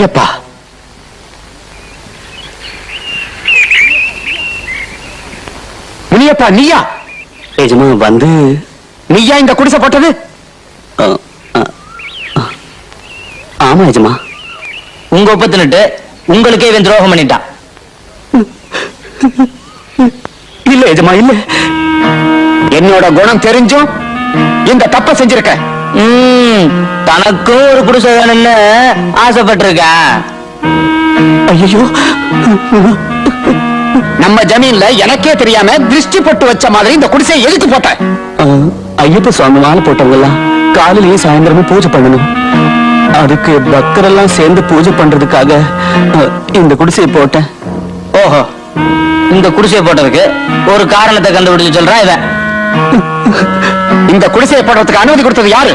முனியப்பா முனியப்பா நீயா? எஜமா வந்து. நீயா இந்த குடிசை போட்டது. ஆமா எஜமா. உங்க ஒப்பத்தினுட்டு உங்களுக்கே இவன் துரோகம் பண்ணிட்டான் இல்ல எஜமா இல்ல. என்னோட குணம் தெரிஞ்சும் இந்த தப்ப செஞ்சிருக்க. ம், தனக்கும் ஒரு குடிசை வேணும்னு ஆசைப்பட்டிருக்கேன் ஐயோ நம்ம ஜமீன்ல எனக்கே தெரியாம திருஷ்டி போட்டு வச்ச மாதிரி இந்த குடிசையை எதுக்கு போட்ட? அ, ஐயப்ப சுவாமி மாலை போட்டவங்கெல்லாம் காலையிலயும் சாயந்தரமும் பூஜை பண்ணணும். அதுக்கு பக்தரெல்லாம் சேர்ந்து பூஜை பண்றதுக்காக இந்த குடிசையை போட்டேன். ஓஹோ. இந்த குடிசையை போட்டதுக்கு ஒரு காரணத்தை கண்டுபிடிச்சு சொல்றான் இவன். இந்த குடிசையை போடுறதுக்கு அனுமதி கொடுத்தது யாரு?